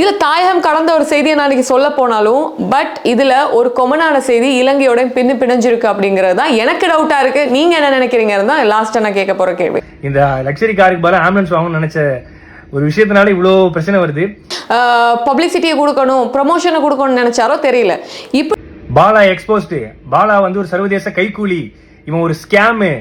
இதுல தாயகம் கடந்த ஒரு செய்தியை நான் இன்னைக்கு சொல்ல போனாலும் பட் இதுல ஒரு கொமனான செய்தி இலங்கையோட பின்னு பிணைஞ்சிருக்கு அப்படிங்கிறது தான் எனக்கு டவுட்டா இருக்கு. நீங்க என்ன நினைக்கிறீங்க தான் லாஸ்டா நான் கேட்க போற கேள்வி. இந்த லக்ஸரி காருக்கு பதிலா ஆம்புலன்ஸ் வாங்கணும்னு நினைச்ச ஒரு விஷயத்தினால இவ்வளோ பிரச்சனை வருது. பப்ளிசிட்டியை கொடுக்கணும் ப்ரமோஷனை கொடுக்கணும்னு நினைச்சாரோ தெரியல. இப்போ பாலா எக்ஸ்போஸ்டு பாலா வந்து ஒரு சர்வதேச கைக்கூலி இவன் ஒரு ஸ்கேமு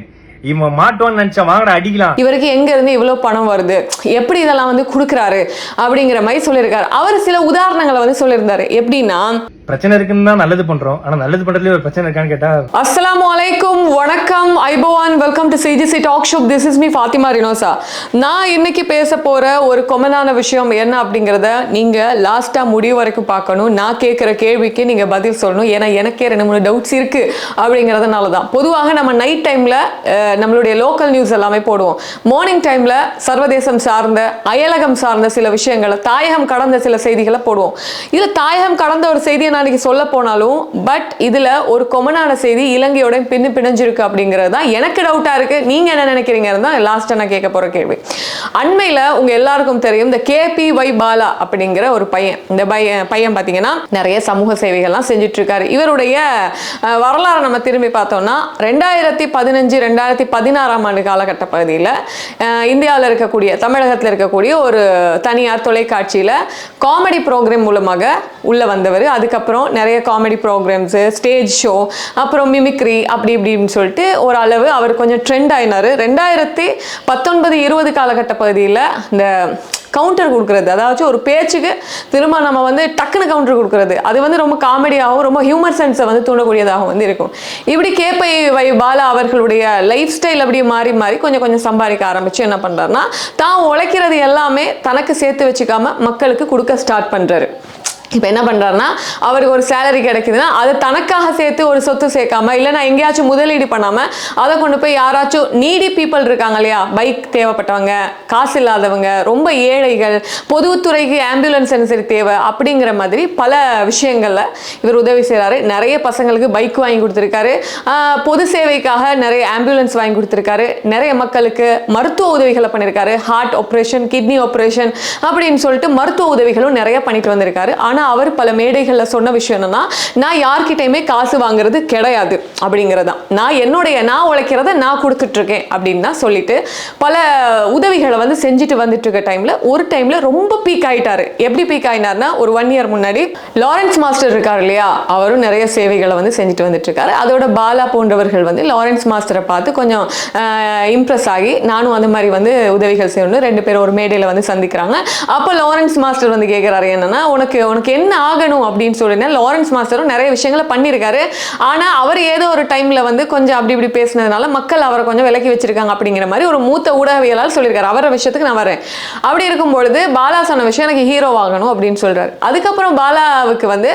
இவன் மாட்டோன்னு நினைச்சா வாங்கடா அடிக்கலாம். இவருக்கு எங்க இருந்து இவ்வளவு பணம் வருது? எப்படி இதெல்லாம் வந்து கொடுக்குறாரு? அப்படிங்கிற மாதிரி சொல்லியிருக்காரு. அவர் சில உதாரணங்களை வந்து சொல்லியிருந்தாரு. எப்படின்னா பிரச்சனை இருக்குன்னு தான் நல்லது பண்றோம். ஆனா நல்லது பண்றதுல ஒரு பிரச்சனை இருக்கான்னு கேட்டா அஸ்லாம் வலைக்கும் வணக்கம். ஐபவான் welcome to CGC talk show this is me Fathima Rinosa நான் இன்னைக்கு பேச போற ஒரு கொமனான விஷயம் என்ன அப்படிங்கிறத நீங்க லாஸ்டா முடிவு வரைக்கும் பார்க்கணும். நான் கேட்குற கேள்விக்கு நீங்க பதில் சொல்லணும். ஏன்னா எனக்கே ரெண்டு மூணு டவுட்ஸ் இருக்கு அப்படிங்கிறதுனால தான். பொதுவாக நம்ம நைட் டைம்ல நம்மளுடைய லோக்கல் நியூஸ் எல்லாமே போடுவோம். மார்னிங் டைம்ல சர்வதேசம் சார்ந்த அயலகம் சார்ந்த சில விஷயங்களை தாயகம் கடந்த சில செய்திகளை போடுவோம். இதுல தாயகம் கடந்த ஒரு செய்தியை நான் சொல்ல போனாலும் பட் இதுல ஒரு கொமனான செய்தி இலங்கையோட பின்னு பிணைஞ்சிருக்கு அப்படிங்கிறது தான் எனக்கு டவுட்டா இருக்கு. நீங்க என்ன நினைக்கிறீங்கன்னு தான் லாஸ்டா நான் கேட்க போற கேள்வி. அண்மையில உங்க எல்லாருக்கும் தெரியும் இந்த கேபி ஒய் பாலா அப்படிங்கிற ஒரு பையன் இந்த பையன் பையன் பாத்தீங்கன்னா நிறைய சமூக சேவைகள்லாம் செஞ்சுட்டு இருக்காரு இவருடைய வரலாறு வரலாறை நம்ம திரும்பி பார்த்தோம்னா ரெண்டாயிரத்தி பதினஞ்சு ரெண்டாயிரத்தி பதினாறாம் ஆண்டு காலகட்ட பகுதியில் இந்தியாவில் இருக்கக்கூடிய தமிழகத்தில் இருக்கக்கூடிய ஒரு தனியார் தொலைக்காட்சியில் காமெடி ப்ரோக்ராம் மூலமாக உள்ளே வந்தவர். அதுக்கப்புறம் நிறைய காமெடி ப்ரோக்ராம்ஸு ஸ்டேஜ் ஷோ அப்புறம் மிமிக்ரி அப்படி இப்படின்னு சொல்லிட்டு ஓரளவு அவர் கொஞ்சம் ட்ரெண்ட் ஆயினார். ரெண்டாயிரத்தி பத்தொன்பது இருபது காலகட்ட பகுதியில் இந்த கவுண்டர் கொடுக்குறது அதாவது ஒரு பேச்சுக்கு திரும்ப நம்ம வந்து டக்குன்னு கவுண்டர் கொடுக்குறது அது வந்து ரொம்ப காமெடியாகவும் ரொம்ப ஹியூமர் சென்ஸை வந்து தூண்டக்கூடியதாகவும் வந்து இருக்கும். இப்படி கேப்பை வை பாலா அவர்களுடைய லைஃப் ஸ்டைல் அப்படியே மாறி மாறி கொஞ்சம் கொஞ்சம் சம்பாதிக்க ஆரம்பித்து என்ன பண்ணுறாருன்னா தான் உழைக்கிறது எல்லாமே தனக்கு சேர்த்து வச்சுக்காம மக்களுக்கு கொடுக்க ஸ்டார்ட் பண்ணுறாரு இப்போ என்ன பண்ணுறாருன்னா அவருக்கு ஒரு சேலரி கிடைக்குதுன்னா அதை தனக்காக சேர்த்து ஒரு சொத்து சேர்க்காம இல்லை நான் எங்கேயாச்சும் முதலீடு பண்ணாமல் அதை கொண்டு போய் யாராச்சும் நீடி பீப்புள் இருக்காங்க இல்லையா? பைக் தேவைப்பட்டவங்க காசு இல்லாதவங்க ரொம்ப ஏழைகள் பொதுத்துறைக்கு ஆம்புலன்ஸ் சரி தேவை அப்படிங்கிற மாதிரி பல விஷயங்களில் இவர் உதவி செய்கிறாரு நிறைய பசங்களுக்கு பைக் வாங்கி கொடுத்துருக்காரு. பொது சேவைக்காக நிறைய ஆம்புலன்ஸ் வாங்கி கொடுத்துருக்காரு. நிறைய மக்களுக்கு மருத்துவ உதவிகளை பண்ணியிருக்காரு ஹார்ட் ஆப்ரேஷன் கிட்னி ஆப்ரேஷன் அப்படின்னு சொல்லிட்டு மருத்துவ உதவிகளும் நிறைய பண்ணிட்டு வந்திருக்காரு. ஆனால் அவர் பல மேடைகளில் சொன்ன விஷயம் என்னன்னா நான் யார்கிட்டயுமே காசு வாங்குறது கிடையாது அப்படிங்கிறதான். நான் என்னுடைய நான் உழைக்கிறத நான் கொடுத்துட்டு இருக்கேன் அப்படின்னு தான் சொல்லிட்டு பல உதவிகளை வந்து செஞ்சுட்டு வந்துட்டு இருக்க டைம்ல ஒரு டைம்ல ரொம்ப பீக் ஆயிட்டாரு. எப்படி பீக் ஆயினார்னா ஒரு ஒன் இயர் முன்னாடி லாரன்ஸ் மாஸ்டர் இருக்கார் இல்லையா? அவரும் நிறைய சேவைகளை வந்து செஞ்சுட்டு வந்துட்டு இருக்காரு அதோட பாலா போன்றவர்கள் வந்து லாரன்ஸ் மாஸ்டரை பார்த்து கொஞ்சம் இம்ப்ரெஸ் ஆகி நானும் அந்த மாதிரி வந்து உதவிகள் செய்யணும் ரெண்டு பேரும் ஒரு மேடையில் வந்து சந்திக்கிறாங்க. அப்போ லாரன்ஸ் மாஸ்டர் வந்து கேட்குறாரு என்னன்னா உனக்கு உனக்கு என்ன ஆகணும் அப்படின்னு சொல்லினா லாரன்ஸ் மாஸ்டரும் நிறைய விஷயங்களை பண்ணியிருக்காரு. ஆனால் அவர் ஏதோ ஒரு டைமில் வந்து கொஞ்சம் அப்படி இப்படி பேசினதுனால மக்கள் அவரை கொஞ்சம் விலக்கி வச்சிருக்காங்க அப்படிங்கிற மாதிரி ஒரு மூத்த ஊடகவியலால் சொல்லியிருக்காரு. அவர விஷயத்துக்கு நான் வரேன். அப்படி இருக்கும் பொழுது பாலா சொன்ன விஷயம் எனக்கு ஹீரோ ஆகணும் அப்படின்னு சொல்கிறாரு அதுக்கப்புறம் பாலாவுக்கு வந்து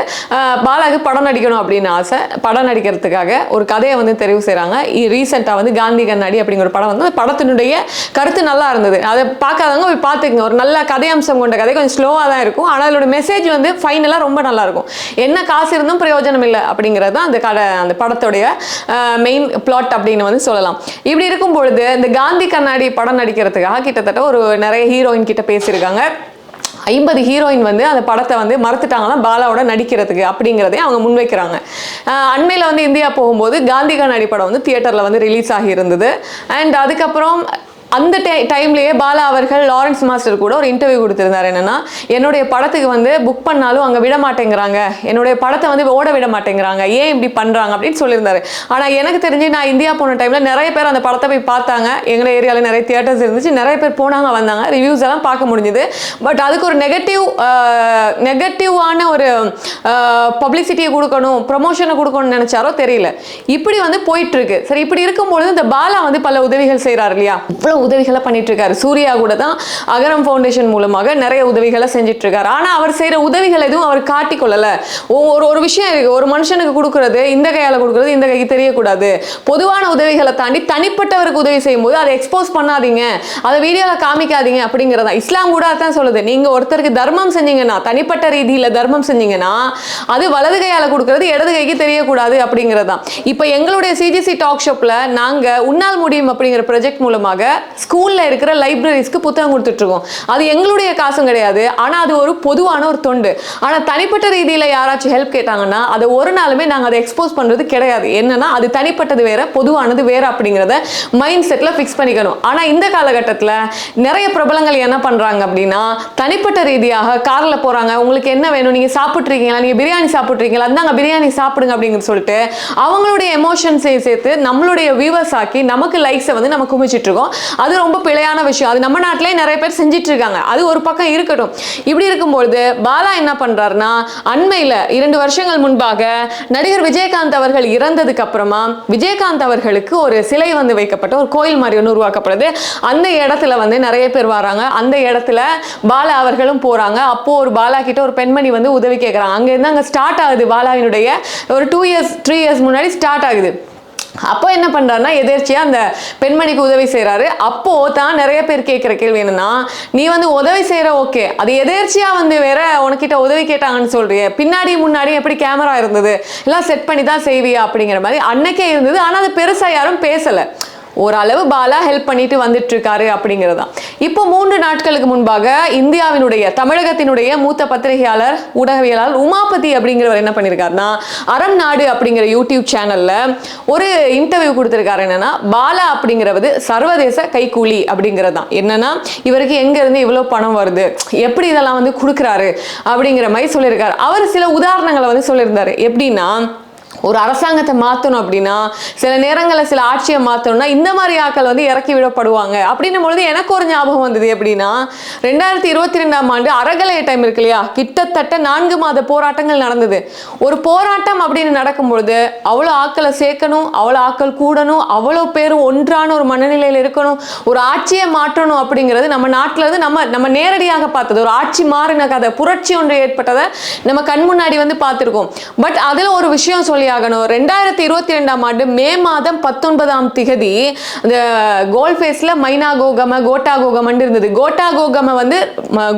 பாலாவுக்கு படம் நடிக்கணும் அப்படின்னு ஆசை. படம் நடிக்கிறதுக்காக ஒரு கதையை வந்து தெரிவு செய்கிறாங்க ரீசெண்டாக வந்து காந்தி கண்ணாடி அப்படிங்கிற ஒரு படம் வந்து படத்தினுடைய கருத்து நல்லா இருந்தது. அதை பார்க்காதவங்க போய் பார்த்துக்குங்க. ஒரு நல்ல கதையம்சம் கொண்ட கதை. கொஞ்சம் ஸ்லோவாக தான் இருக்கும். ஆனால் அதோட மெசேஜ் வந்து ஃபைனலாக ரொம்ப நல்லாயிருக்கும். என்ன காசு இருந்தும் பிரயோஜனம் இல்லை அப்படிங்கிறது தான் அந்த கடை அந்த படத்துடைய மெயின் பிளாட் அப்படின்னு வந்து சொல்லலாம். இப்படி இருக்கும் பொழுது இந்த காந்தி கண்ணாடி படம் நடிக்கிறதுக்காக கிட்டத்தட்ட ஒரு நிறைய ஹீரோயின் கிட்ட பேசியிருக்காங்க. ஐம்பது ஹீரோயின் வந்து அந்த படத்தை வந்து மறந்துட்டாங்களாம் பாலாவோட நடிக்கிறதுக்கு அப்படிங்கிறதையும் அவங்க முன்வைக்கிறாங்க. அண்மையில் வந்து இந்தியா போகும்போது காந்தி கண்ணாடி படம் வந்து தியேட்டரில் வந்து ரிலீஸ் ஆகி இருந்தது. அண்ட் அதுக்கப்புறம் அந்த டை டைம்லேயே பாலா அவர்கள் லாரன்ஸ் மாஸ்டர் கூட ஒரு இன்டர்வியூ கொடுத்துருந்தார். என்னன்னா என்னுடைய படத்துக்கு வந்து புக் பண்ணாலும் அங்கே விட மாட்டேங்கிறாங்க. என்னுடைய படத்தை வந்து ஓட விட மாட்டேங்கிறாங்க. ஏன் இப்படி பண்ணுறாங்க அப்படின்னு சொல்லியிருந்தாரு. ஆனால் எனக்கு தெரிஞ்சு நான் இந்தியா போன டைமில் நிறைய பேர் அந்த படத்தை போய் பார்த்தாங்க. எங்கள் ஏரியாவில் நிறைய தியேட்டர்ஸ் இருந்துச்சு. நிறைய பேர் போனாங்க வந்தாங்க. ரிவ்யூஸ் எல்லாம் பார்க்க முடிஞ்சுது. பட் அதுக்கு ஒரு நெகட்டிவ் நெகட்டிவான ஒரு பப்ளிசிட்டியை கொடுக்கணும் ப்ரொமோஷனை கொடுக்கணும்னு நினச்சாரோ தெரியல. இப்படி வந்து போயிட்டுருக்கு சரி இப்படி இருக்கும்பொழுது இந்த பாலா வந்து பல உதவிகள் செய்கிறார் இல்லையா? இவ்வளோ உதவிகளை பண்ணிட்டு இருக்காரு சூர்யா கூட தான் அகரம் ஃபவுண்டேஷன் மூலமாக நிறைய உதவிகளை செஞ்சுட்டு இருக்காரு ஆனால் அவர் செய்கிற உதவிகள் எதுவும் அவர் காட்டிக்கொள்ளல ஒரு ஒரு விஷயம் இருக்கு. ஒரு மனுஷனுக்கு கொடுக்கறது இந்த கையால் கொடுக்கறது இந்த கைக்கு தெரியக்கூடாது. பொதுவான உதவிகளை தாண்டி தனிப்பட்டவருக்கு உதவி செய்யும்போது அதை எக்ஸ்போஸ் பண்ணாதீங்க. அதை வீடியோவில் காமிக்காதீங்க அப்படிங்கிறதா. இஸ்லாம் கூட அதான் சொல்லுது. நீங்க ஒருத்தருக்கு தர்மம் செஞ்சீங்கன்னா தனிப்பட்ட ரீதியில் தர்மம் செஞ்சீங்கன்னா அது வலது கையால் கொடுக்கறது இடது கைக்கு தெரியக்கூடாது அப்படிங்கிறது. தான் இப்போ எங்களுடைய சிஜிசி டாக் ஷாப்பில் நாங்க உன்னால் முடியும் அப்படிங்கிற ப்ரொஜெக்ட் மூலமாக ஸ்கூலில் இருக்கிற லைப்ரரிஸ்க்கு புத்தகம் கொடுத்துட்ருக்கோம். அது எங்களுடைய காசும் கிடையாது. ஆனால் அது ஒரு பொதுவான ஒரு தொண்டு. ஆனால் தனிப்பட்ட ரீதியில் யாராச்சும் ஹெல்ப் கேட்டாங்கன்னா அதை ஒரு நாளுமே நாங்கள் அதை எக்ஸ்போஸ் பண்ணுறது கிடையாது. என்னன்னா அது தனிப்பட்டது வேற பொதுவானது வேற அப்படிங்கிறத மைண்ட் செட்டில் ஃபிக்ஸ் பண்ணிக்கணும். ஆனால் இந்த காலகட்டத்தில் நிறைய பிரபலங்கள் என்ன பண்ணுறாங்க அப்படின்னா தனிப்பட்ட ரீதியாக காரில் போகிறாங்க உங்களுக்கு என்ன வேணும்? நீங்கள் சாப்பிட்றீங்களா நீங்கள் பிரியாணி சாப்பிட்றீங்களா அந்தாங்க பிரியாணி சாப்பிடுங்க அப்படின்னு சொல்லிட்டு அவங்களுடைய எமோஷன்ஸை சேர்த்து நம்மளுடைய வியூவர்ஸ் ஆக்கி நமக்கு லைக்ஸை வந்து நம்ம குமிச்சிட்ருக்கோம். அது ரொம்ப பிழையான விஷயம். அது நம்ம நாட்டிலே நிறைய பேர் செஞ்சிட்டு இருக்காங்க அது ஒரு பக்கம் இருக்கட்டும். இப்படி இருக்கும்பொழுது பாலா என்ன பண்றாருன்னா அண்மையில் இரண்டு வருஷங்கள் முன்பாக நடிகர் விஜயகாந்த் அவர்கள் இறந்ததுக்கு அப்புறமா விஜயகாந்த் அவர்களுக்கு ஒரு சிலை வந்து வைக்கப்பட்ட ஒரு கோயில் மாதிரி ஒன்று உருவாக்கப்படுது. அந்த இடத்துல வந்து நிறைய பேர் வராங்க. அந்த இடத்துல பாலா அவர்களும் போறாங்க. அப்போ ஒரு பாலா கிட்ட ஒரு பெண்மணி வந்து உதவி கேட்குறாங்க அங்க அங்கே ஸ்டார்ட் ஆகுது பாலாவினுடைய. ஒரு டூ இயர்ஸ் த்ரீ இயர்ஸ் முன்னாடி ஸ்டார்ட் ஆகுது. அப்போ என்ன பண்ணுறாருன்னா எதிர்ச்சியாக அந்த பெண்மணிக்கு உதவி செய்கிறாரு அப்போ தான் நிறைய பேர் கேட்குற கேள்வி என்னன்னா நீ வந்து உதவி செய்கிற ஓகே. அது எதிர்ச்சியாக வந்து வேற உனக்கிட்ட உதவி கேட்டாங்கன்னு சொல்றியே. பின்னாடி முன்னாடி எப்படி கேமரா இருந்தது? எல்லாம் செட் பண்ணி தான் செய்வியா? அப்படிங்கிற மாதிரி அன்னைக்கே இருந்தது. ஆனால் அது பெருசாக யாரும் பேசலை. ஓரளவு பாலா ஹெல்ப் பண்ணிட்டு வந்துட்டு இருக்காரு தான் இப்போ மூன்று நாட்களுக்கு முன்பாக இந்தியாவினுடைய தமிழகத்தினுடைய மூத்த பத்திரிகையாளர் ஊடகவியலாளர் உமாபதி அப்படிங்கிறவர் என்ன பண்ணியிருக்காருன்னா அறம் நாடு அப்படிங்கிற யூடியூப் சேனல்ல ஒரு இன்டர்வியூ கொடுத்துருக்காரு. என்னன்னா பாலா அப்படிங்கிறது சர்வதேச கைக்கூலி அப்படிங்கிறது தான் என்னன்னா இவருக்கு எங்க இருந்து பணம் வருது? எப்படி இதெல்லாம் வந்து கொடுக்குறாரு? அப்படிங்கிற மாதிரி சொல்லியிருக்காரு. அவர் சில உதாரணங்களை வந்து சொல்லியிருந்தாரு. எப்படின்னா ஒரு அரசாங்கத்தை மாற்றணும் அப்படின்னா சில நேரங்களில் சில ஆட்சியை மாற்றணும்னா இந்த மாதிரி ஆட்கள் வந்து இறக்கி விடப்படுவாங்க. அப்படின்னும் பொழுது எனக்கு ஒரு ஞாபகம் வந்தது எப்படின்னா ரெண்டாயிரத்தி இருபத்தி ரெண்டாம் ஆண்டு அறகலைய டைம் இருக்கு இல்லையா? கிட்டத்தட்ட நான்கு மாத போராட்டங்கள் நடந்தது. ஒரு போராட்டம் அப்படின்னு நடக்கும் பொழுது அவ்வளோ ஆக்களை சேர்க்கணும் அவ்வளோ ஆக்கள் கூடணும் அவ்வளோ பேர் ஒன்றான ஒரு மனநிலையில் இருக்கணும் ஒரு ஆட்சியை மாற்றணும் அப்படிங்கிறது நம்ம நாட்டில் இருந்து நம்ம நம்ம நேரடியாக பார்த்தது. ஒரு ஆட்சி மாறின கதை புரட்சி ஒன்று ஏற்பட்டதை நம்ம கண் முன்னாடி வந்து பார்த்துருக்கோம். பட் அதில் ஒரு விஷயம் சொல்லி ஆகணும். ரெண்டாயிரத்தி இருபத்தி ரெண்டாம் ஆண்டு மே மாதம் பத்தொன்பதாம் திகதி இந்த கோல்ஃபேஸில் மைனா கோகம கோட்டா கோகமன் இருந்தது. கோட்டா கோகம வந்து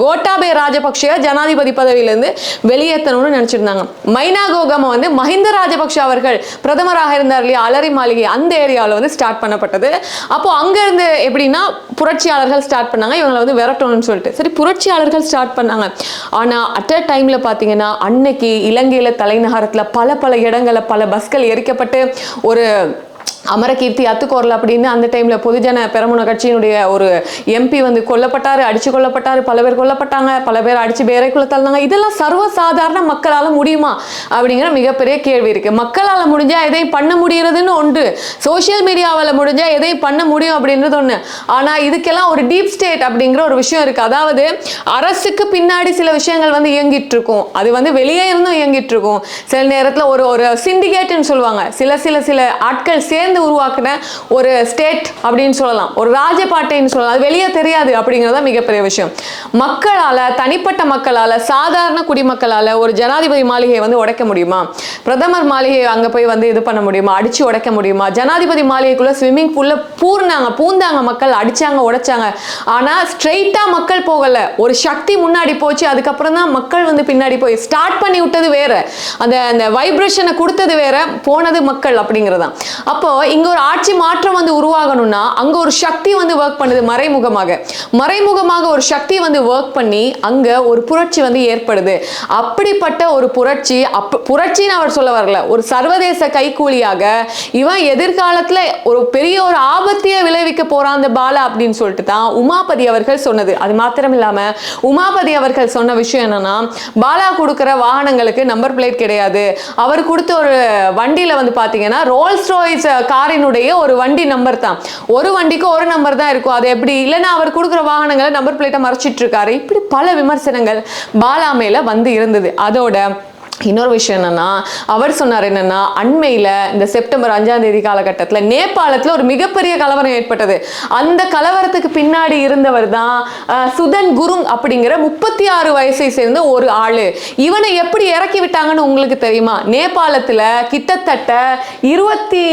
கோட்டாபே ராஜபக்ஷ ஜனாதிபதி பதவியிலிருந்து வெளியேற்றணும்னு நினச்சிருந்தாங்க. மைனா கோகம வந்து மஹிந்த ராஜபக்ஷ அவர்கள் பிரதமராக இருந்தார் இல்லையா? அலரி மாளிகை அந்த ஏரியாவில் வந்து ஸ்டார்ட் பண்ணப்பட்டது. அப்போ அங்கேருந்து எப்படின்னா புரட்சியாளர்கள் ஸ்டார்ட் பண்ணாங்க. இவங்களை வந்து விரட்டணும்னு சொல்லிட்டு. சரி புரட்சியாளர்கள் ஸ்டார்ட் பண்ணாங்க. ஆனால் அட் அ டைமில் பார்த்தீங்கன்னா அன்னைக்கு இலங்கையில் தலைநகரத்தில் பல பல இடங்களை பல பஸ்கள் எரிக்கப்பட்டு ஒரு அமரகீர்த்தி அத்துக்கோரல் அப்படின்னு அந்த டைம்ல பொதுஜன பெரமுன கட்சியினுடைய ஒரு எம்பி வந்து கொல்லப்பட்டாரு அடிச்சு கொல்லப்பட்டாரு பல பேர் கொல்லப்பட்டாங்க பல பேர் அடிச்சு பேரைக்குள்ள தள்ளினாங்க இதெல்லாம் சர்வசாதாரண மக்களால முடியுமா அப்படிங்கிற மிகப்பெரிய கேள்வி இருக்கு. மக்களால முடிஞ்சா எதையும் பண்ண முடியறதுன்னு ஒன்று. சோஷியல் மீடியாவில் முடிஞ்சா எதையும் பண்ண முடியும் அப்படின்றது ஒன்று ஆனால் இதுக்கெல்லாம் ஒரு டீப் ஸ்டேட் அப்படிங்கிற ஒரு விஷயம் இருக்கு. அதாவது அரசுக்கு பின்னாடி சில விஷயங்கள் வந்து இயங்கிட்டு இருக்கும் அது வந்து வெளியே இருந்தும் இயங்கிட்டு இருக்கும் சில நேரத்தில் ஒரு ஒரு சிண்டிகேட்னு சொல்லுவாங்க. சில சில சில ஆட்கள் சேர்ந்து உருவாக்குன ஒரு ஸ்டேட் அப்படின்னு சொல்லலாம். ஒரு ராஜபாட்டைன்னு சொல்லலாம். அது வெளியே தெரியாது அப்படிங்கிறது தான் மிகப்பெரிய விஷயம். மக்களால தனிப்பட்ட மக்களால சாதாரண குடிமக்களால ஒரு ஜனாதிபதி மாளிகையை வந்து உடைக்க முடியுமா? பிரதமர் மாளிகையை அங்கே போய் வந்து இது பண்ண முடியுமா? அடிச்சு உடைக்க முடியுமா? ஜனாதிபதி மாளிகைக்குள்ள ஸ்விம்மிங் பூலில் பூர்னாங்க பூந்தாங்க மக்கள் அடிச்சாங்க உடைச்சாங்க. ஆனால் ஸ்ட்ரெயிட்டா மக்கள் போகலை. ஒரு சக்தி முன்னாடி போச்சு அதுக்கப்புறம் தான் மக்கள் வந்து பின்னாடி போய் ஸ்டார்ட் பண்ணி விட்டது வேற. அந்த அந்த வைப்ரேஷனை கொடுத்தது வேற போனது மக்கள் அப்படிங்கிறதான் அப்போ இங்க ஒரு ஆட்சி மாற்றம் வந்து உருவாகணும்னா அங்க ஒரு சக்தி வந்து ஒர்க் பண்ணுது மறைமுகமாக. மறைமுகமாக ஒரு சக்தி வந்து ஒர்க் பண்ணி அங்க ஒரு புரட்சி வந்து ஏற்படுது. அப்படிப்பட்ட ஒரு புரட்சி அப்ப புரட்சின்னு அவர் சொல்ல வரல. ஒரு சர்வதேச கைக்கூலியாக இவன் எதிர்காலத்துல ஒரு பெரிய ஒரு ஆபத்தையே விளைவிக்க போறான் அந்த பாலா அப்படின்னு சொல்லிட்டு தான் உமாபதி அவர்கள் சொன்னது. அது மாத்திரம் இல்லாம உமாபதி அவர்கள் சொன்ன விஷயம் என்னன்னா பாலா கொடுக்குற வாகனங்களுக்கு நம்பர் பிளேட் கிடையாது. அவர் கொடுத்த ஒரு வண்டியில வந்து பாத்தீங்கன்னா ரோல்ஸ் ராய்ஸ் காரினுடைய ஒரு வண்டி நம்பர் தான். ஒரு வண்டிக்கு ஒரு நம்பர் தான் இருக்கும். அது எப்படி? இல்லைன்னா அவர் கொடுக்குற வாகனங்களை நம்பர் பிளேட்டை மறைச்சிட்டு இருக்காரு. இப்படி பல விமர்சனங்கள் பாலா மேல வந்து இருந்தது. அதோட இன்னொரு விஷயம் என்னன்னா அவர் சொன்னார் என்னன்னா அண்மையில இந்த செப்டம்பர் அஞ்சாம் தேதி காலகட்டத்தில் நேபாளத்தில் ஒரு மிகப்பெரிய கலவரம் ஏற்பட்டது. அந்த கலவரத்துக்கு பின்னாடி இருந்தவர் தான் சுதன் குருங் அப்படிங்கிற முப்பத்தி ஆறு வயசை சேர்ந்த ஒரு ஆளு. இவனை எப்படி இறக்கி விட்டாங்கன்னு உங்களுக்கு தெரியுமா? நேபாளத்தில் கிட்டத்தட்ட இருபத்தி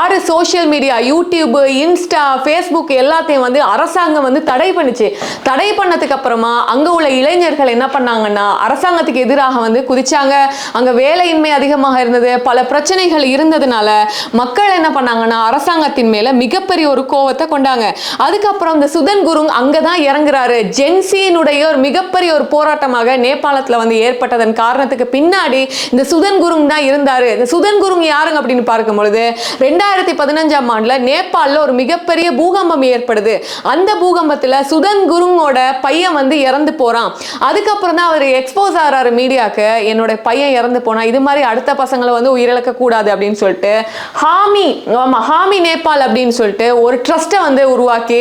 ஆறு social media YouTube Insta Facebook எல்லாத்தையும் வந்து அரசாங்கம் வந்து தடை பண்ணுச்சு. தடை பண்ணதுக்கு அப்புறமா அங்க உள்ள இளைஞர்கள் என்ன பண்ணாங்கன்னா அரசாங்கத்துக்கு எதிராக வந்து குதிச்சாங்க. அங்க வேலையின்மை அதிகமாக இருந்தது பல பிரச்சனைகள் இருந்ததுனால மக்கள் என்ன பண்ணாங்கன்னா அரசாங்கத்தின் மேல மிகப்பெரிய ஒரு கோவத்தை கொண்டாங்க. அதுக்கப்புறம் இந்த சுதன் குருங் அங்கதான் இறங்குறாரு. ஜென்சியினுடைய ஒரு மிகப்பெரிய ஒரு போராட்டமாக நேபாளத்துல வந்து ஏற்பட்டதன் காரணத்துக்கு பின்னாடி இந்த சுதன் குருங் தான் இருந்தாரு. இந்த சுதன் குருங் யாருங்க அப்படின்னு பார்க்கும் பொழுது ரெண்டாயிரத்தி பதினஞ்சாம் ஆண்டுல நேபாளில் ஒரு மிகப்பெரிய பூகம்பம் ஏற்படுது. அந்த பூகம்பத்துல சுதன் குருங்கோட பையன் வந்து இறந்து போறான். அதுக்கப்புறம் தான் அவர் எக்ஸ்போஸ் ஆகிறாரு மீடியாக்கு என்னோட பையன் இறந்து போனா இது மாதிரி அடுத்த பசங்களை வந்து உயிரிழக்க கூடாது அப்படின்னு சொல்லிட்டு ஹாமி ஆமா ஹாமி நேபாள் அப்படின்னு சொல்லிட்டு ஒரு ட்ரஸ்ட்டை வந்து உருவாக்கி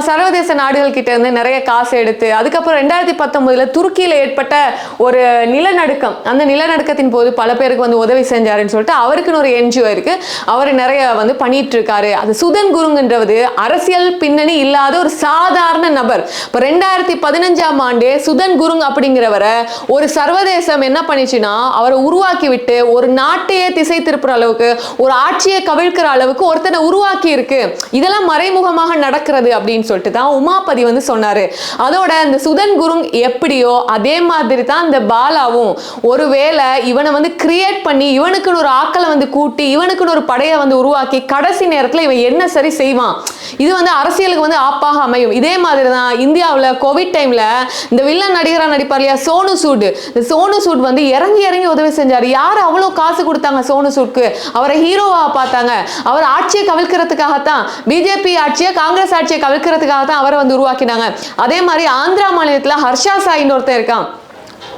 சர்வதேச நாடுகள் கிட்ட இருந்து நிறைய காசு எடுத்து அதுக்கப்புறம் ரெண்டாயிரத்தி பத்தொன்பதுல துருக்கியில ஏற்பட்ட ஒரு நிலநடுக்கம் அந்த நிலநடுக்கத்தின் போது பல பேருக்கு வந்து உதவி செஞ்சாருன்னு சொல்லிட்டு அவருக்குன்னு ஒரு என்ஜிஓ இருக்கு. அவர் நிறைய வந்து பண்ணிட்டு இருக்காரு அது சுதன் குருங்கன்றது அரசியல் பின்னணி இல்லாத ஒரு சாதாரண நபர். இப்போ ரெண்டாயிரத்தி பதினஞ்சாம் ஆண்டு சுதன் குருங் அப்படிங்கிறவரை ஒரு சர்வதேசம் என்ன பண்ணிச்சுன்னா அவரை உருவாக்கி விட்டு ஒரு நாட்டையே திசை திருப்புற அளவுக்கு ஒரு ஆட்சியை கவிழ்க்கிற அளவுக்கு ஒருத்தனை உருவாக்கி இருக்கு இதெல்லாம் மறைமுகமாக நடக்கிறது அப்படின்னு சொல்லிட்டு தான் உமாபதி வந்து சொன்னாரு. அதோட இந்த சுதன் குருங் எப்படியோ அதே மாதிரி தான் இந்த பாலாவும் ஒருவேளை இவனை வந்து கிரியேட் பண்ணி இவனுக்குன்னு ஒரு ஆக்களை வந்து கூட்டி இவனுக்குன்னு ஒரு படையை வந்து உருவாக்கி கடைசி நேரத்தில் இவன் என்ன சரி செய்வான்? இது வந்து அரசியலுக்கு வந்து ஆப்பாக அமையும். இதே மாதிரி தான் இந்தியாவில் கோவிட் டைமில் இந்த வில்லன் நடிகராக நடிப்பார் இல்லையா? சோனு சூட். இந்த சோனு சூட் வந்து இறங்கி இறங்கி உதவி செஞ்சார். யார் அவ்வளோ காசு கொடுத்தாங்க சோனு சூட்க்கு? அவரை ஹீரோவா பார்த்தாங்க. அவர் ஆட்சியை கவிழ்க்கிறதுக்காகத்தான் பிஜேபி ஆட்சியை காங்கிரஸ் ஆட்சியை கவிழ்க்கிறதுக்காக தான் அவரை வந்து உருவாக்கினாங்க. அதே மாதிரி ஆந்திரா மாநிலத்தில் ஹர்ஷா சாயின்னு ஒருத்தன் இருக்கான்.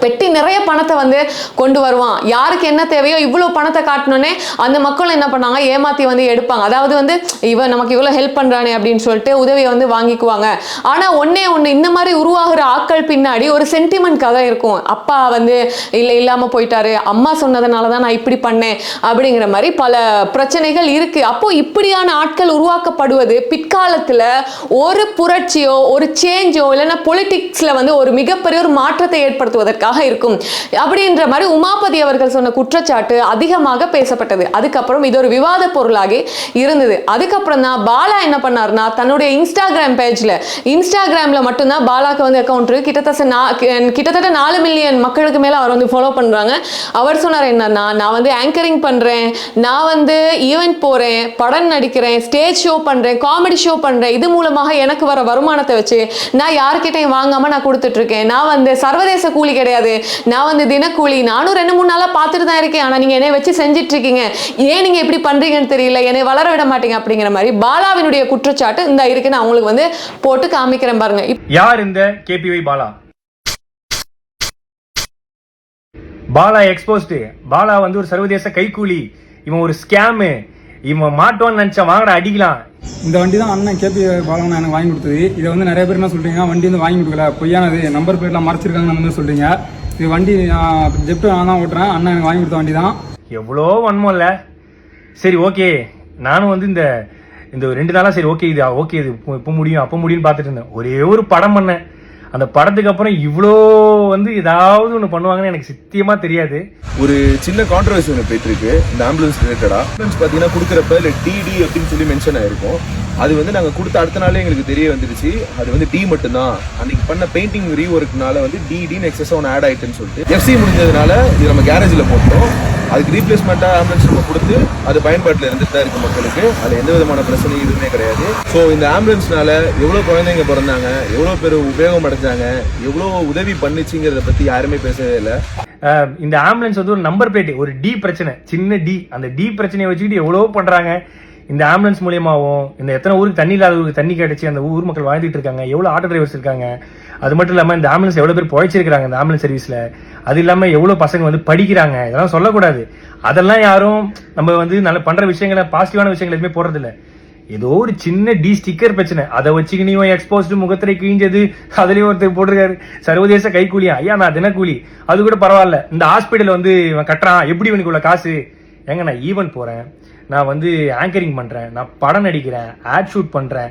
பெட்டி நிறைய பணத்தை வந்து கொண்டு வருவான். யாருக்கு என்ன தேவையோ இவ்வளோ பணத்தை காட்டணுன்னே அந்த மக்கள் என்ன பண்ணாங்க? ஏமாத்தி வந்து எடுப்பாங்க. அதாவது வந்து இவன் நமக்கு இவ்வளோ ஹெல்ப் பண்ணுறானே அப்படின்னு சொல்லிட்டு உதவியை வந்து வாங்கிக்குவாங்க. ஆனால் ஒன்னே ஒன்று இந்த மாதிரி உருவாகிற ஆட்கள் பின்னாடி ஒரு சென்டிமெண்ட் கதை இருக்கும். அப்பா வந்து இல்லை இல்லாமல் போயிட்டாரு. அம்மா சொன்னதுனால தான் நான் இப்படி பண்ணேன். அப்படிங்கிற மாதிரி பல பிரச்சனைகள் இருக்கு. அப்போ இப்படியான ஆட்கள் உருவாக்கப்படுவது பிற்காலத்தில் ஒரு புரட்சியோ ஒரு சேஞ்சோ இல்லைன்னா பொலிட்டிக்ஸில் வந்து ஒரு மிகப்பெரிய ஒரு மாற்றத்தை ஏற்படுத்துவதற்காக இருக்கும். அப்படின்ற மாதிரி உமாபதி அவர்கள் சொன்ன குற்றச்சாட்டு அதிகமாக பேசப்பட்டது. அதுக்கப்புறம் இது ஒரு விவாத பொருளாக இருந்தது. அதுக்கப்புறம் தான் பாலா என்ன பண்ணாருன்னா தன்னுடைய இன்ஸ்டாகிராம் பேஜ்ல இன்ஸ்டாகிராம்ல மட்டும்தான் பாலாக்கு வந்து அக்கௌண்ட் கிட்டத்தட்ட கிட்டத்தட்ட நாலு மில்லியன் மக்களுக்கு மேல அவர் வந்து ஃபாலோ பண்றாங்க. அவர் சொன்னார் என்னன்னா நான் வந்து ஆங்கரிங் பண்றேன். நான் வந்து ஈவெண்ட் போறேன் படம் நடிக்கிறேன் ஸ்டேஜ் ஷோ பண்றேன் காமெடி ஷோ பண்றேன். இது மூலமாக எனக்கு வர வருமானத்தை வச்சு நான் யார்கிட்டையும் வாங்காம நான் கொடுத்துட்டு இருக்கேன். நான் வந்து சர்வதேச கூலி கிடையாது. நான் வந்து தினக்கூலி நானும் ரெண்டு மூணு நாளா பார்த்துட்டு தான் இருக்கேன். ஆனா நீங்க என்னை வச்சு செஞ்சிட்டு இருக்கீங்க ஏன் நீங்க இப்படி பண்றீங்கன்னு தெரியல. என்னை வளர விட மாட்டீங்க அப்படிங்கிற மாதிரி பாலாவினுடைய குற்றச்சாட்டு இந்த இருக்கு நான் உங்களுக்கு வந்து போட்டு காமிக்கிறேன் பாருங்க. யார் இந்த கேபிஒய் பாலா? பாலா எக்ஸ்போஸ்டு பாலா வந்து ஒரு சர்வதேச கைக்கூலி இவன் ஒரு ஸ்கேமு இவன் மாட்டோன்னு நினைச்சா வாங்கடா அடிக்கலாம். இந்த வண்டி தான் அண்ணன் கேபி பாலகன் எனக்கு வாங்கி கொடுத்தது. இதை வந்து நிறைய பேர் என்ன சொல்றீங்க? வண்டி வந்து வாங்கி கொடுக்கல. பொய்யானது நம்பர் பிளேட்லாம் மறைச்சிருக்காங்கன்னு வந்து சொல்றீங்க. இது வண்டி ஜெப்ட் நான் தான் ஓட்டுறேன். அண்ணன் எனக்கு வாங்கி கொடுத்த வண்டி தான் எவ்வளோ வன்மம்ல. சரி ஓகே நானும் வந்து இந்த இந்த ரெண்டு நாளா சரி ஓகே இது ஓகே இது இப்போ முடியும் அப்போ முடியும்னு பார்த்துட்டு இருந்தேன். ஒரே ஒரு படம் பண்ணேன். அந்த படத்துக்கு அப்புறம் இவ்வளோ வந்து ஏதாவது ஒன்று பண்ணுவாங்கன்னு எனக்கு சத்தியமா தெரியாது. ஒரு சின்ன கான்ட்ரவர்சி ஒன்று போயிட்டு இருக்கு இந்த ஆம்புலன்ஸ் ரிலேட்டடா ஆம்புலன்ஸ் பார்த்தீங்கன்னா கொடுக்குறப்ப இல்லை டிடி அப்படின்னு சொல்லி மென்ஷன் ஆயிருக்கும். அது வந்து நாங்கள் கொடுத்த அடுத்த நாளே எங்களுக்கு தெரிய வந்துருச்சு அது வந்து டி மட்டும்தான். அன்னைக்கு பண்ண பெயிண்டிங் ரீஒர்க்னால வந்து டிடின்னு எக்ஸஸ் ஒன்று ஆட் ஆயிட்டுன்னு சொல்லிட்டு. எஃப்சி முடிஞ்சதுனால இது நம்ம கேரேஜில் போட்டோம். அதுக்கு ரீப்ளேஸ்மெண்ட்டாக ஆம்புலன்ஸ் நம்ம கொடுத்து அது பயன்பாட்டில் இருந்துட்டு தான் இருக்கு மக்களுக்கு. அதில் எந்த விதமான பிரச்சனையும் எதுவுமே கிடையாது. ஸோ இந்த ஆம்புலன்ஸ்னால எவ்வளோ குழந்தைங்க பிறந்தாங்க எவ்வளோ பேர் உபயோகம் அடைஞ்சாங்க எவ்வளோ உதவி பண்ணுச்சுங்கிறத பற்றி யாருமே பேசவே இல்லை. இந்த ஆம்புலன்ஸ் வந்து ஒரு நம்பர் பிளேட் ஒரு டி பிரச்சனை சின்ன டி அந்த டி பிரச்சனையை வச்சுக்கிட்டு எவ்வளவோ பண்றாங்க. இந்த ஆம்புலன்ஸ் மூலியமாகவும் இந்த எத்தனை ஊருக்கு தண்ணி இல்லாத ஊருக்கு தண்ணி கிடைச்சி அந்த ஊர் மக்கள் வாழ்ந்துட்டு இருக்காங்க எவ்வளோ ஆட்டோ டிரைவர்ஸ் இருக்காங்க அது மட்டும் இல்லாமல் இந்த ஆம்புலன்ஸ் எவ்வளோ பேர் புழைச்சிருக்கிறாங்க இந்த ஆம்புலன்ஸ் சர்வீஸில் அது இல்லாமல் எவ்வளோ பசங்க வந்து படிக்கிறாங்க. இதெல்லாம் சொல்லக்கூடாது. அதெல்லாம் யாரும் நம்ம வந்து நல்ல பண்ணுற விஷயங்களை பாசிட்டிவான விஷயங்கள் எதுவுமே போடுறதில்ல. ஏதோ ஒரு சின்ன டி ஸ்டிக்கர் பிரச்சனை. அதை வச்சுக்கினியும் எக்ஸ்போஸ்டு முகத்திரை கிழிஞ்சது அதுலேயும் ஒருத்தர் போட்டிருக்காரு. சர்வதேச கைக்கூலியா ஐயா நான் தினக்கூலி. அது கூட பரவாயில்ல. இந்த ஹாஸ்பிட்டல் வந்து இவன் கட்டுறான். எப்படி இவனுக்கு உள்ள காசு? ஏங்க நான் ஈவென்ட் போகிறேன் நான் வந்து ஆங்கரிங் பண்ணுறேன் நான் படம் நடிக்கிறேன். ஆட் ஷூட் பண்ணுறேன்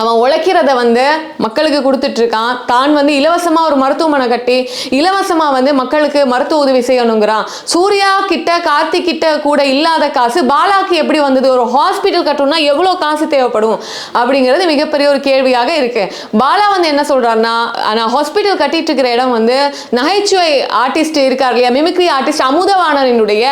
அவன் உழைக்கிறத வந்து மக்களுக்கு கொடுத்துட்டு இருக்கான் தான் வந்து இலவசமா ஒரு மருத்துவமனை கட்டி இலவசமா வந்து மக்களுக்கு மருத்துவ உதவி செய்யணுங்கிறான். சூர்யா கிட்ட கார்த்திக் கிட்ட கூட இல்லாத காசு பாலாக்கு எப்படி வந்தது? ஒரு ஹாஸ்பிட்டல் கட்டணும்னா எவ்வளோ காசு தேவைப்படும்? அப்படிங்கிறது மிகப்பெரிய ஒரு கேள்வியாக இருக்கு. பாலா வந்து என்ன சொல்றாருன்னா நான் ஹாஸ்பிட்டல் கட்டிட்டு இருக்கிற இடம் வந்து நகைச்சுவை ஆர்டிஸ்ட் இருக்கார் இல்லையா? மிமிக்ரி ஆர்டிஸ்ட் அமுதவாணனினுடைய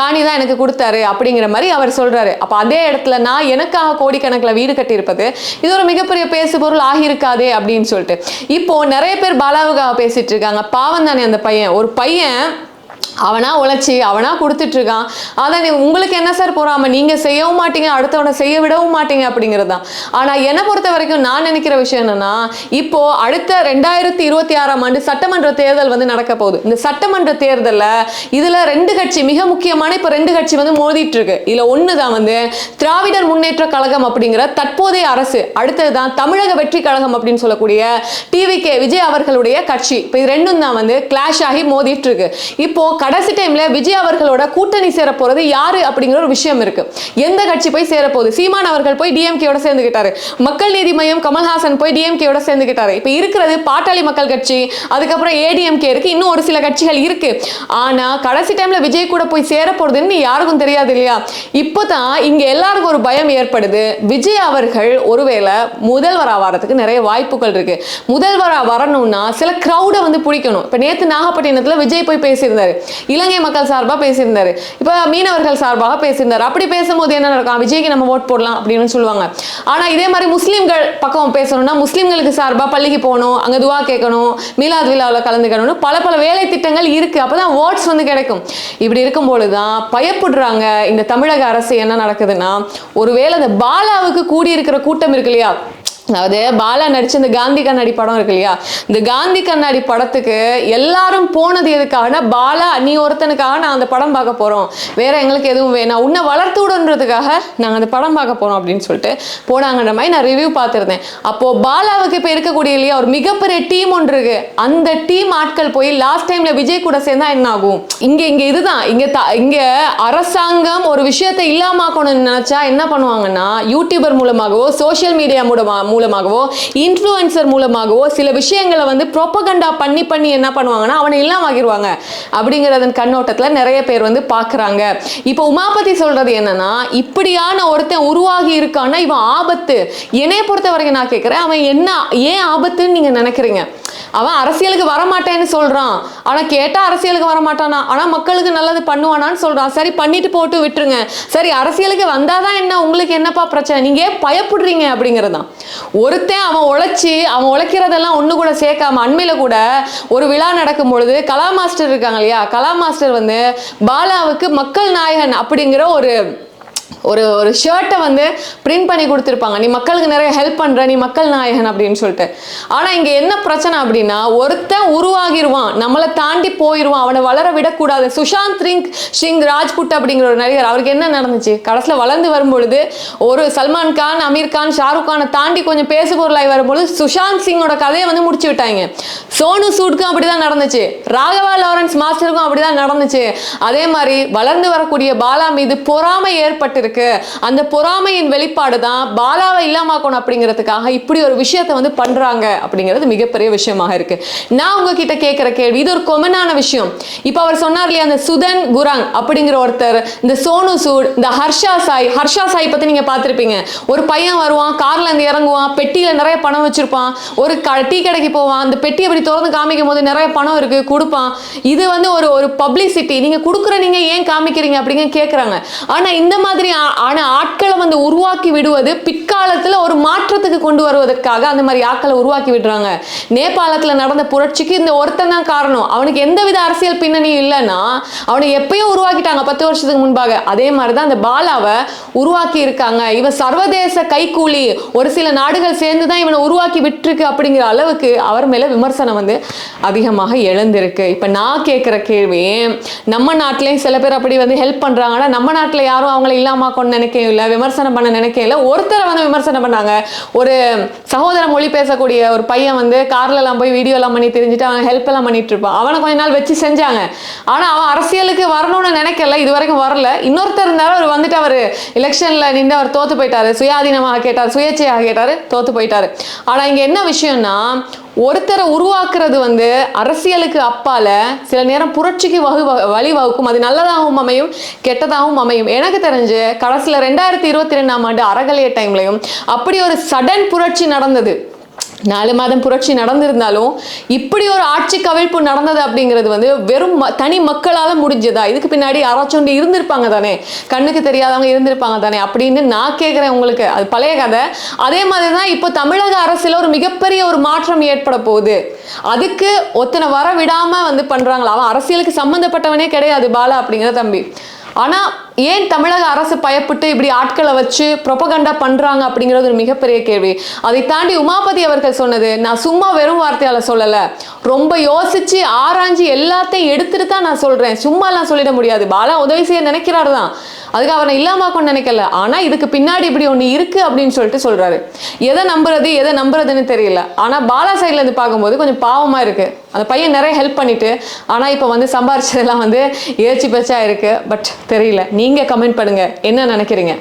காணி தான் எனக்கு கொடுத்தாரு. அப்படிங்கிற மாதிரி அவர் சொல்றாரு. அப்ப அதே இடத்துல நான் எனக்காக கோடிக்கணக்கில் வீடு கட்டியிருப்பது இது ஒரு மிகப்பெரிய பேசு பொருள் ஆகியிருக்காதே அப்படின்னு சொல்லிட்டு. இப்போ நிறைய பேர் பாலாவுக்காக பேசிட்டு இருக்காங்க. பாவம் தானே அந்த பையன். ஒரு பையன் அவனா உழைச்சி அவனா கொடுத்துட்டு இருக்கான் அதை நீ உங்களுக்கு என்ன சார் போறாம? நீங்க செய்யவும் மாட்டீங்க அடுத்தவனை செய்ய விடவும் மாட்டீங்க அப்படிங்கிறது தான் ஆனா என்னை பொறுத்த வரைக்கும் நான் நினைக்கிற விஷயம் என்னன்னா இப்போ அடுத்த ரெண்டாயிரத்தி இருபத்தி ஆறாம் ஆண்டு சட்டமன்ற தேர்தல் வந்து நடக்க போகுது. இந்த சட்டமன்ற தேர்தல்ல இதுல ரெண்டு கட்சி மிக முக்கியமான இப்போ ரெண்டு கட்சி வந்து மோதிட்டு இருக்கு இதுல ஒன்று தான் வந்து திராவிடர் முன்னேற்ற கழகம் அப்படிங்கிற தற்போதைய அரசு அடுத்ததுதான் தமிழக வெற்றி கழகம் அப்படின்னு சொல்லக்கூடிய டிவி கே விஜய் அவர்களுடைய கட்சி. இப்போ இது ரெண்டும் தான் வந்து கிளாஷ் ஆகி மோதிட்டு இருக்கு இப்போ கடைசி டைம்ல விஜய் அவர்களோட கூட்டணி சேர போறது யாரு அப்படிங்கிற ஒரு விஷயம் இருக்கு. எந்த கட்சி போய் சேர போகுது சீமான் அவர்கள் போய் டிஎம்கேயோட சேர்ந்துக்கிட்டாரு மக்கள் நீதி மையம் கமல்ஹாசன் போய் டிஎம்கேயோட சேர்ந்துக்கிட்டாரு இப்போ இருக்கிறது பாட்டாளி மக்கள் கட்சி அதுக்கப்புறம் ஏடிஎம்கே இருக்கு. இன்னும் ஒரு சில கட்சிகள் இருக்கு. ஆனா கடைசி டைம்ல விஜய் கூட போய் சேர போறதுன்னு யாருக்கும் தெரியாது இல்லையா? இப்போதான் இங்க எல்லாருக்கும் ஒரு பயம் ஏற்படுது. விஜய் அவர்கள் ஒருவேளை முதல்வராக வரதுக்கு நிறைய வாய்ப்புகள் இருக்கு. முதல்வராக வரணும்னா சில க்ரௌடை வந்து பிடிக்கணும். இப்போ நேத்து நாகப்பட்டினத்துல விஜய் போய் பேசியிருந்தாரு. இலங்கை மக்கள் சார்பாக பேசியிருந்தாரு. இப்போ மீனவர்கள் சார்பாக பேசியிருந்தார். அப்படி பேசும்போது என்ன நடக்கும்? விஜய்க்கு நம்ம ஓட் போடலாம் அப்படின்னு சொல்லுவாங்க. ஆனால் இதே மாதிரி முஸ்லீம்கள் பக்கம் பேசணும்னா முஸ்லீம்களுக்கு சார்பாக பள்ளிக்கு போகணும் அங்கே துவா கேட்கணும் மீலாத் விழாவில் கலந்துக்கணும்னு பல பல வேலை திட்டங்கள் இருக்கு. அப்போதான் ஓட்ஸ் வந்து கிடைக்கும். இப்படி இருக்கும் தான் பயப்படுறாங்க இந்த தமிழக அரசு என்ன நடக்குதுன்னா ஒருவேளை அந்த பாலாவுக்கு கூடி இருக்கிற கூட்டம் இருக்கு இல்லையா? அதாவது பாலா நடிச்ச இந்த காந்தி கண்ணாடி படம் இருக்கு இல்லையா? இந்த காந்தி கண்ணாடி படத்துக்கு எல்லாரும் போனது எதுக்காகனா பாலா நீ ஒருத்தனுக்காக நான் அந்த படம் பார்க்க போறோம். வேற எங்களுக்கு எதுவும் வேணாம். உன்னை வளர்த்து விடுன்றதுக்காக நாங்கள் அந்த படம் பார்க்க போறோம் அப்படின்னு சொல்லிட்டு போனாங்கன்ற மாதிரி நான் ரிவ்யூ பார்த்துருந்தேன். அப்போ பாலாவுக்கு இப்போ இருக்கக்கூடிய இல்லையா ஒரு மிகப்பெரிய டீம் ஒன்று இருக்கு. அந்த டீம் ஆட்கள் போய் லாஸ்ட் டைம்ல விஜய் கூட சேர்ந்தா என்ன ஆகும்? இங்க இங்க இதுதான். இங்க த- இங்க அரசாங்கம் ஒரு விஷயத்தை இல்லாமக்கணும்னு நினைச்சா என்ன பண்ணுவாங்கன்னா யூடியூபர் மூலமாகவோ சோஷியல் மீடியா மூலமாக மூலமாகவோ இன்ஃப்ளூயன்சர் மூலமாகவோ சில விஷயங்களை வந்து ப்ரொப்பகண்டா பண்ணி பண்ணி என்ன பண்ணுவாங்கன்னா அவனை இல்லாமக்கிடுவாங்க அப்படிங்கிறதன் கண்ணோட்டத்தில் நிறைய பேர் வந்து பார்க்குறாங்க இப்போ உமாபதி சொல்கிறது என்னன்னா இப்படியான ஒருத்தன் உருவாகி இருக்கான்னா இவன் ஆபத்து. என்னைய பொறுத்த வரைக்கும் நான் கேட்குறேன் அவன் என்ன ஏன் ஆபத்துன்னு நீங்கள் நினைக்கிறீங்க? அவன் அரசியலுக்கு வரமாட்டேன்னு சொல்றான். ஆனா கேட்டால் அரசியலுக்கு வரமாட்டானா? ஆனால் மக்களுக்கு நல்லது பண்ணுவானான்னு சொல்கிறான் சரி பண்ணிட்டு போட்டு விட்டுருங்க. சரி அரசியலுக்கு வந்தாதான் என்ன? உங்களுக்கு என்னப்பா பிரச்சனை? நீங்க பயப்படுறீங்க அப்படிங்கறதுதான். ஒருத்தன் அவன் உழைச்சி அவன் உழைக்கிறதெல்லாம் ஒன்று கூட சேர்க்காம அண்மையில கூட ஒரு விழா நடக்கும் பொழுது கலா மாஸ்டர் இருக்காங்க இல்லையா? கலா மாஸ்டர் வந்து பாலாவுக்கு மக்கள் நாயகன் அப்படிங்கிற ஒரு ஒரு ஒரு ஷர்ட்டை வந்து பிரிண்ட் பண்ணி கொடுத்துருப்பாங்க. நீ மக்களுக்கு நிறைய ஹெல்ப் பண்ற நீ மக்கள் நாயகன் அப்படின்னு சொல்லிட்டு. ஆனா இங்க என்ன பிரச்சனை அப்படின்னா ஒருத்தன் உருவாகிடுவான் நம்மளை தாண்டி போயிடுவான் அவனை வளர விடக்கூடாது. சுஷாந்த் சிங் சிங் ராஜ்புட் அப்படிங்கிற ஒரு நடிகர் அவருக்கு என்ன நடந்துச்சு? கடைசியில் வளர்ந்து வரும்பொழுது ஒரு சல்மான் கான் அமீர் கான் ஷாருக் கானை தாண்டி கொஞ்சம் பேசு பொருளாகி வரும்பொழுது சுஷாந்த் சிங்கோட கதையை வந்து முடிச்சு விட்டாங்க. சோனு சூட்க்கும் அப்படிதான் நடந்துச்சு. ராகவா லாரன்ஸ் மாஸ்டருக்கும் அப்படிதான் நடந்துச்சு. அதே மாதிரி வளர்ந்து வரக்கூடிய பாலா மீது பொறாமை ஏற்பட்டிருக்கு. அந்த பொறாமையின் வெளிப்பாடு தான் பாலாவை இல்லாமாக்கணும் அப்படிங்கிறதுக்காக இப்படி ஒரு விஷயத்தை வந்து பண்றாங்க அப்படிங்கிறது மிகப்பெரிய விஷயமாக இருக்கு. நான் உங்ககிட்ட கேட்கிற கேள்வி இது ஒரு கொமனான விஷயம். இப்போ அவர் சொன்னார் இல்லையா அந்த சுதன் குராங் அப்படிங்கிற ஒருத்தர் இந்த சோனு சூட் இந்த ஹர்ஷா சாய் ஹர்ஷா சாய் பத்தி நீங்க பார்த்துருப்பீங்க. ஒரு பையன் வருவான் கார்ல இருந்து இறங்குவான் பெட்டியில நிறைய பணம் வச்சிருப்பான் ஒரு க டீ கடைக்கு போவான் அந்த பெட்டி அப்படி திறந்து காமிக்கும் போது நிறைய பணம் இருக்கு கொடுப்பான். இது வந்து ஒரு ஒரு பப்ளிசிட்டி நீங்க கொடுக்குற நீங்க ஏன் காமிக்கிறீங்க அப்படிங்க கேட்குறாங்க ஆனா இந்த மாதிரி மாதிரி ஆன ஆட்களை வந்து உருவாக்கி விடுவது பிற்காலத்தில் ஒரு மாற்றத்துக்கு கொண்டு வருவதற்காக அந்த மாதிரி ஆட்களை உருவாக்கி விடுறாங்க. நேபாளத்தில் நடந்த புரட்சிக்கு இந்த ஒருத்தன் தான் காரணம். அவனுக்கு எந்தவித அரசியல் பின்னணியும் இல்லைன்னா அவனை எப்பயோ உருவாக்கிட்டாங்க பத்து வருஷத்துக்கு முன்பாக. அதே மாதிரி தான் அந்த பாலாவை உருவாக்கி இருக்காங்க. இவன் சர்வதேச கைக்கூலி ஒரு சில நாடுகள் சேர்ந்து தான் இவனை உருவாக்கி விட்டுருக்கு அப்படிங்கிற அளவுக்கு அவர் மேலே விமர்சனம் வந்து அதிகமாக எழுந்திருக்கு. இப்ப நான் கேட்குற கேள்வி நம்ம நாட்டிலையும் சில பேர் அப்படி வந்து ஹெல்ப் பண்றாங்கன்னா நம்ம நாட்டில் யாரும் அவங்கள இல்லாமல் நினைக்கவே இல்லை விமர்சனம் பண்ண நினைக்கல ஒருத்தரை வந்து விமர்சனம் பண்ணாங்க. ஒரு சகோதர மொழி பேசக்கூடிய ஒரு பையன் வந்து கார்லலாம் போய் வீடியோ எல்லாம் பண்ணி தெரிஞ்சுட்டு அவன் ஹெல்ப் எல்லாம் பண்ணிட்டு இருப்பான். அவனை கொஞ்ச நாள் வச்சு செஞ்சாங்க. ஆனால் அவன் அரசியலுக்கு வரணும்னு நினைக்கல இது வரைக்கும் வரல. இன்னொருத்தர் இருந்தாலும் அவர் வந்துட்டு அவர் எலெக்ஷனில் நின்று அவர் தோத்து போயிட்டாரு. சுயாதீனமாக கேட்டார் சுயேட்சையாக கேட்டார் தோத்து போயிட்டாரு. ஆனால் இங்கே என்ன விஷயம்னா ஒருத்தரை உருவாக்குறது வந்து அரசியலுக்கு அப்பால சில நேரம் புரட்சிக்கு வகு வ- வழிவகுக்கும் அது நல்லதாகவும் அமையும் கெட்டதாகவும் அமையும். எனக்கு தெரிஞ்சு கடைசியில் ரெண்டாயிரத்தி இருபத்தி ரெண்டாம் ஆண்டு அறகலைய டைம்லையும் அப்படி ஒரு சடன் புரட்சி நடந்தது. நாலு மாதம் புரட்சி நடந்திருந்தாலும் இப்படி ஒரு ஆட்சி கவிழ்ப்பு நடந்தது அப்படிங்கிறது வந்து வெறும் ம- தனி மக்களால் முடிஞ்சதா? இதுக்கு பின்னாடி யாராச்சும் இருந்திருப்பாங்க தானே? கண்ணுக்கு தெரியாதவங்க இருந்திருப்பாங்க தானே? அப்படின்னு நான் கேட்குறேன் உங்களுக்கு. அது பழைய கதை. அதே மாதிரி தான் இப்போ தமிழக அரசில் ஒரு மிகப்பெரிய ஒரு மாற்றம் ஏற்பட போகுது. அதுக்கு ஒத்தனை வர விடாமல் வந்து பண்ணுறாங்களா அவன் அரசியலுக்கு சம்மந்தப்பட்டவனே கிடையாது பாலா அப்படிங்கிற தம்பி. ஆனால் ஏன் தமிழக அரசு பயப்பட்டு இப்படி ஆட்களை வச்சு ப்ரொபகண்டா பண்றாங்க அப்படிங்கிறது ஒரு மிகப்பெரிய கேள்வி. அதை தாண்டி உமாபதி அவர்கள் சொன்னது நான் சும்மா வெறும் வார்த்தையால சொல்லல. ரொம்ப யோசிச்சு ஆராய்ஞ்சு எல்லாத்தையும் எடுத்துட்டு தான் நான் சொல்றேன். சும்மாலாம் சொல்லிட முடியாது. பாலா உதவி செய்ய நினைக்கிறாரு தான். அதுக்கு அவனை இல்லாமக்கொண்டு நினைக்கல. ஆனா இதுக்கு பின்னாடி இப்படி ஒண்ணு இருக்கு அப்படின்னு சொல்லிட்டு சொல்றாரு. எதை நம்புறது எதை நம்புறதுன்னு தெரியல. ஆனா பாலா சைட்ல இருந்து பார்க்கும்போது கொஞ்சம் பாவமா இருக்கு. அந்த பையன் நிறைய ஹெல்ப் பண்ணிட்டு ஆனா இப்போ வந்து சம்பாரிச்சதெல்லாம் வந்து ஏச்சி பேச்சா இருக்கு. பட் தெரியல. நீங்க கமெண்ட் பண்ணுங்க. என்ன நினைக்கிறீங்க?